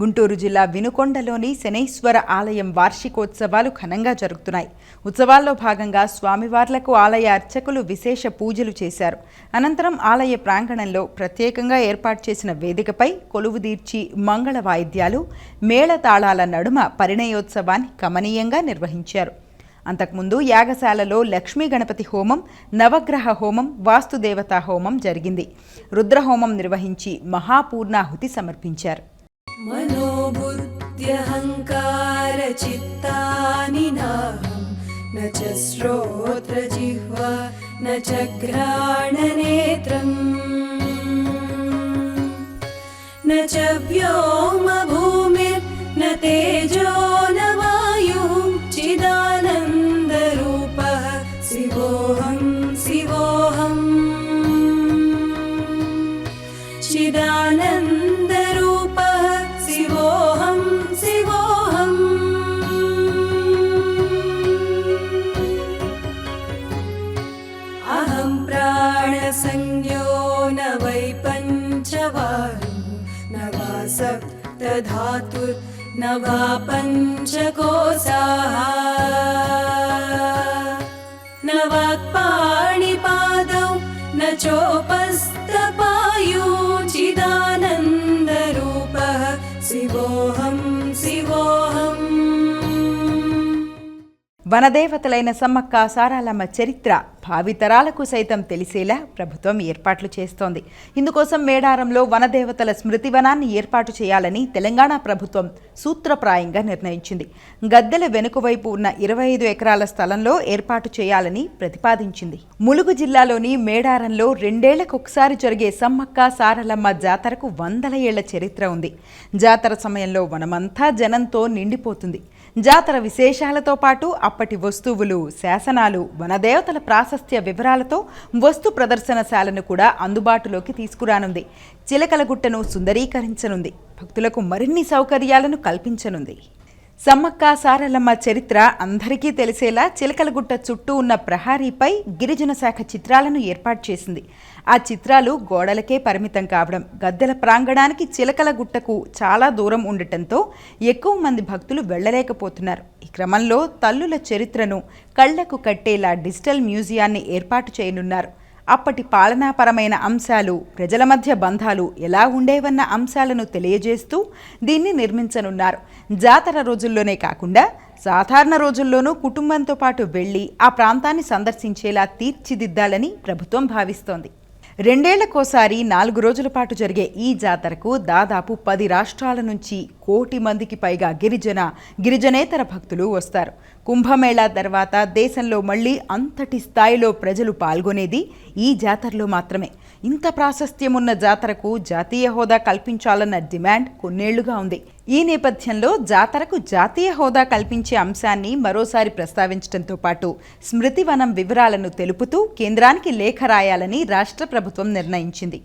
గుంటూరు జిల్లా వినుకొండలోని శనైశ్వర ఆలయం వార్షికోత్సవాలు ఘనంగా జరుగుతున్నాయి. ఉత్సవాల్లో భాగంగా స్వామివార్లకు ఆలయ అర్చకులు విశేష పూజలు చేశారు. అనంతరం ఆలయ ప్రాంగణంలో ప్రత్యేకంగా ఏర్పాటు చేసిన వేదికపై కొలువుదీర్చి మంగళ వాయిద్యాలు మేళతాళాల నడుమ పరిణయోత్సవాన్ని కమనీయంగా నిర్వహించారు. అంతకుముందు యాగశాలలో లక్ష్మీ గణపతి హోమం నవగ్రహ హోమం వాస్తుదేవతా హోమం జరిగింది. రుద్రహోమం నిర్వహించి మహాపూర్ణాహుతి సమర్పించారు. मनोबुद्ध्यहङ्कारचित्तानि नाहं। न च श्रोत्रजिह्वा न च घ्राणनेत्रम्। न च व्योमभूमिर्न तेजो न वायुः। चिदानन्दरूपः शिवोऽहं शिवोऽहम्। चिदानन्दरूपः न वै पञ्चवायु न वा सप्तधातुर्न वा पञ्चकोशाः न वाक्पाणिपादौ न चोपस्तपायुचिदानन्दरूपः शिवोऽहं शिवोऽहम् వనదేవతలైన సమ్మక్క సారాలమ్మ చరిత్ర భావితరాలకు సైతం తెలిసేలా ప్రభుత్వం ఏర్పాట్లు చేస్తోంది. ఇందుకోసం మేడారంలో వనదేవతల స్మృతివనాన్ని ఏర్పాటు చేయాలని తెలంగాణ ప్రభుత్వం సూత్రప్రాయంగా నిర్ణయించింది. గద్దెల వెనుకవైపు ఉన్న ఇరవై ఐదు ఎకరాల స్థలంలో ఏర్పాటు చేయాలని ప్రతిపాదించింది. ములుగు జిల్లాలోని మేడారంలో రెండేళ్ళకొకసారి జరిగే సమ్మక్క సారలమ్మ జాతరకు వందల ఏళ్ళ చరిత్ర ఉంది. జాతర సమయంలో వనమంతా జనంతో నిండిపోతుంది. జాతర విశేషాలతో పాటు అప్పటి వస్తువులు శాసనాలు వనదేవతల ప్రాశస్త్య వివరాలతో వస్తు ప్రదర్శనశాలను కూడా అందుబాటులోకి తీసుకురానుంది. చిలకలగుట్టను సుందరీకరించనుంది. భక్తులకు మరిన్ని సౌకర్యాలను కల్పించనుంది. సమ్మక్క సారలమ్మ చరిత్ర అందరికీ తెలిసేలా చిలకలగుట్ట చుట్టూ ఉన్న ప్రహారీపై గిరిజన శాఖ చిత్రాలను ఏర్పాటు చేసింది. ఆ చిత్రాలు గోడలకే పరిమితం కావడం గద్దెల ప్రాంగణానికి చిలకలగుట్టకు చాలా దూరం ఉండటంతో ఎక్కువ మంది భక్తులు వెళ్ళలేకపోతున్నారు. ఈ క్రమంలో తల్లుల చరిత్రను కళ్ళకు కట్టేలా డిజిటల్ మ్యూజియాన్ని ఏర్పాటు చేయనున్నారు. అప్పటి పాలనాపరమైన అంశాలు ప్రజల మధ్య బంధాలు ఎలా ఉండేవన్న అంశాలను తెలియజేస్తూ దీన్ని నిర్మించనున్నారు. జాతర రోజుల్లోనే కాకుండా సాధారణ రోజుల్లోనూ కుటుంబంతో పాటు వెళ్ళి ఆ ప్రాంతాన్ని సందర్శించేలా తీర్చిదిద్దాలని ప్రభుత్వం భావిస్తోంది. రెండేళ్ళకోసారి నాలుగు రోజుల పాటు జరిగే ఈ జాతరకు దాదాపు పది రాష్ట్రాల నుంచి కోటి మందికి పైగా గిరిజన గిరిజనేతర భక్తులు వస్తారు. కుంభమేళా తర్వాత దేశంలో మళ్ళీ అంతటి స్థాయిలో ప్రజలు పాల్గొనేది ఈ జాతరలో మాత్రమే. ఇంత ప్రాశస్త్యం ఉన్న జాతరకు జాతీయ హోదా కల్పించాలన్న డిమాండ్ కొన్నేళ్ళుగా ఉంది. ఈ నేపథ్యంలో జాతరకు జాతీయ హోదా కల్పించే అంశాన్ని మరోసారి ప్రస్తావించడంతో పాటు స్మృతివనం వివరాలను తెలుపుతూ కేంద్రానికి లేఖ రాయాలని రాష్ట్ర ప్రభుత్వం నిర్ణయించింది.